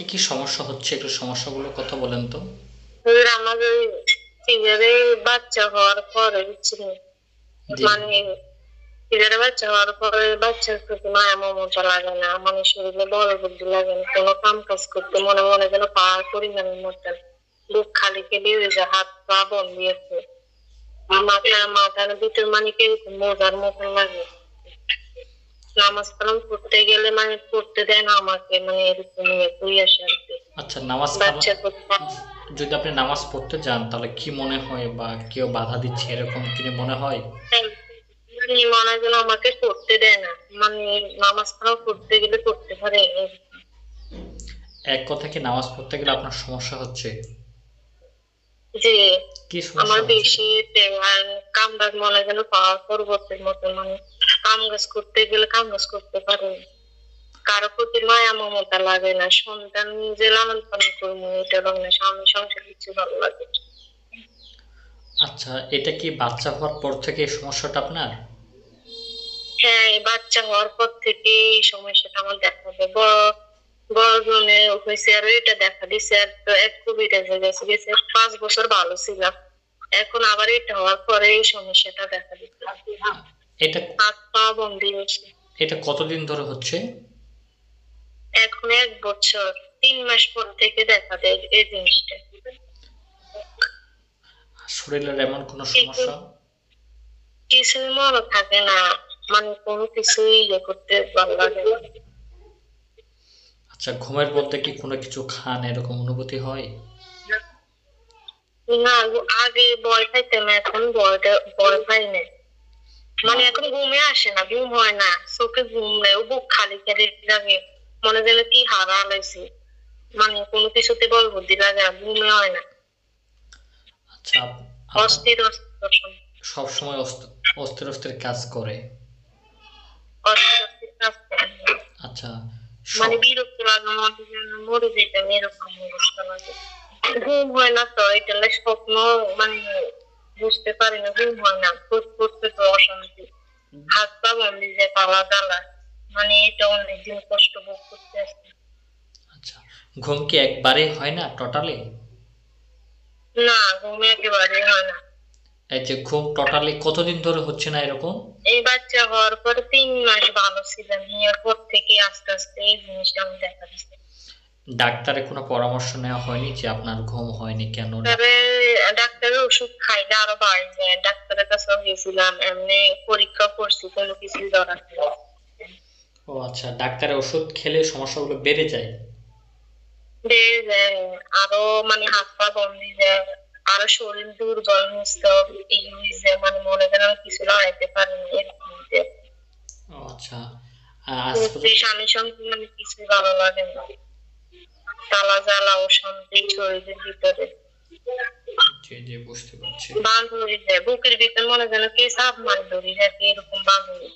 কি কি সমস্যা হচ্ছে? একটু সমস্যাগুলো কথা বলেন তো। আমার সিজারে বাচ্চা হওয়ার পরে মানে সিজারে বাচ্চা হওয়ার পরে বাচ্চার প্রতি মায়া মমতা লাগে না। মানে শরীরে বড় বুদ্ধি লাগে না। কোনো কাম কাজ করতে মনে মনে যেন পাওয়ার পরিমাণের মতন বুক খালি হয়ে যায় হাত পা বন্ধ আছে মাথা মাথার ভিতর মানে কীরকম মোজার মতন লাগে। নামাজ কালাম করতে গেলে মানে করতে দেয় না আমাকে মানে এরকম করি আসে আচ্ছা নামাজ যদি আপনি নামাজ পড়তে যান তাহলে কি মনে হয় বা কেউ বাধা দিচ্ছে এরকম কি মনে হয়? মানে মনে হয় যেন আমাকে দেয় না। মানে নামাজ গেলে পারে এক কথা কি নামাজ পড়তে গেলে আপনার সমস্যা হচ্ছে? যে কি আমার সমস্যা বেশি আর কাম মনে যেন পাওয়ার পর্বতের মতো মানে কাম কাজ করতে গেলে কাম কাজ করতে পারে। কারও প্রতি মায়া মমতা লাগে না। সন্তান নিজে লালন পালন করব এটা লাগে না। স্বামী সংসার কিছু ভালো লাগে আচ্ছা এটা কি বাচ্চা হওয়ার পর থেকে সমস্যাটা আপনার? হ্যাঁ বাচ্চা হওয়ার পর থেকে এই সমস্যাটা আমার দেখা দেয়। বড় বড় জনে হয়েছে আর এটা দেখা দিচ্ছে আর তো এক কবিরাজে গেছে গেছে পাঁচ বছর ভালো ছিলাম। এখন আবার এটা হওয়ার পরে এই সমস্যাটা দেখা দিচ্ছে। এটা হাত পা বন্দি হয়েছে এটা কতদিন ধরে হচ্ছে? এখন এক বছর তিন মাস পর থেকে দেখা দেয় এই জিনিসটা। শরীরের এমন কোনো সমস্যা? কিছুই মনে থাকে না। মানে কোনো কিছুই ইয়ে করতে ভালো লাগে না। আচ্ছা ঘুমের মধ্যে কি কোনো কিছু খান এরকম অনুভূতি হয়? না আগে ভয় পাইতাম এখন ভয়টা ভয় পাই না মানে এখন ঘুমে আসে না ঘুম হয় না চোখে ঘুম নেই ও বুক খালি খালি লাগে মনে যেন কি হারা লাইছে মানে কোনো কিছুতে বল বুদ্ধি লাগে না ঘুমে হয় না। আচ্ছা অস্থির অস্থির। সব- সময় অস্থির অস্থির কাজ করে? অস্থির অস্থির কাজ করে। আচ্ছা মানে বিরক্ত লাগে মনে যেন মরে যেতাম এরকম অবস্থা লাগে। ঘুম হয় না তো এটা স্বপ্ন মানে বুঝতে পারি না ঘুম হয় না করতে করতে তো অশান্তি। হাত পা বন্দি যায় পাওয়া জ্বালা। মানে এটা অনেকদিন কষ্ট ভোগ করতে আসছে। আচ্ছা ঘুম কি একবারে হয় না টোটালি না ঘুম একেবারে হয় না। এই যে ঘুম টোটালি কতদিন ধরে হচ্ছে না এরকম? এই বাচ্চা হওয়ার পর তিন মাস ভালো ছিলাম এরপর থেকে আস্তে আস্তে এই জিনিসটা আমি দেখা দিচ্ছে। ডাক্তারের কোনো পরামর্শ নেওয়া হয়নি যে আপনার ঘুম হয়নি কেন? তবে ডাক্তারের ওষুধ খাইলে আরও বাড়ে যায়। ডাক্তারের কাছেও গেছিলাম এমনি পরীক্ষা করছি কোনো কিছুই ধরা ও আচ্ছা ডাক্তারের ওষুধ খেলে সমস্যাগুলো বেড়ে যায়? বেড়ে যায়। আরও মানে হাত পা বন্ধি যায় আরও শরীর দুর্বল নিস্ত এই হয়ে মানে মনে আমি কিছু লড়াইতে পারি আচ্ছা। আ- আজ মুক্তি স্বামী সঙ্গে মানে কিছুই ভালো লাগে না। তালা জ্বালা অশান্তি শান্তি শরীরের ভিতরে। জি জি বুঝতে পারছি। বান্ধবী যায় বুকের ভিতরে মনে যেন কে চাপ মারে ধরি যায় এরকম বান্ধবী।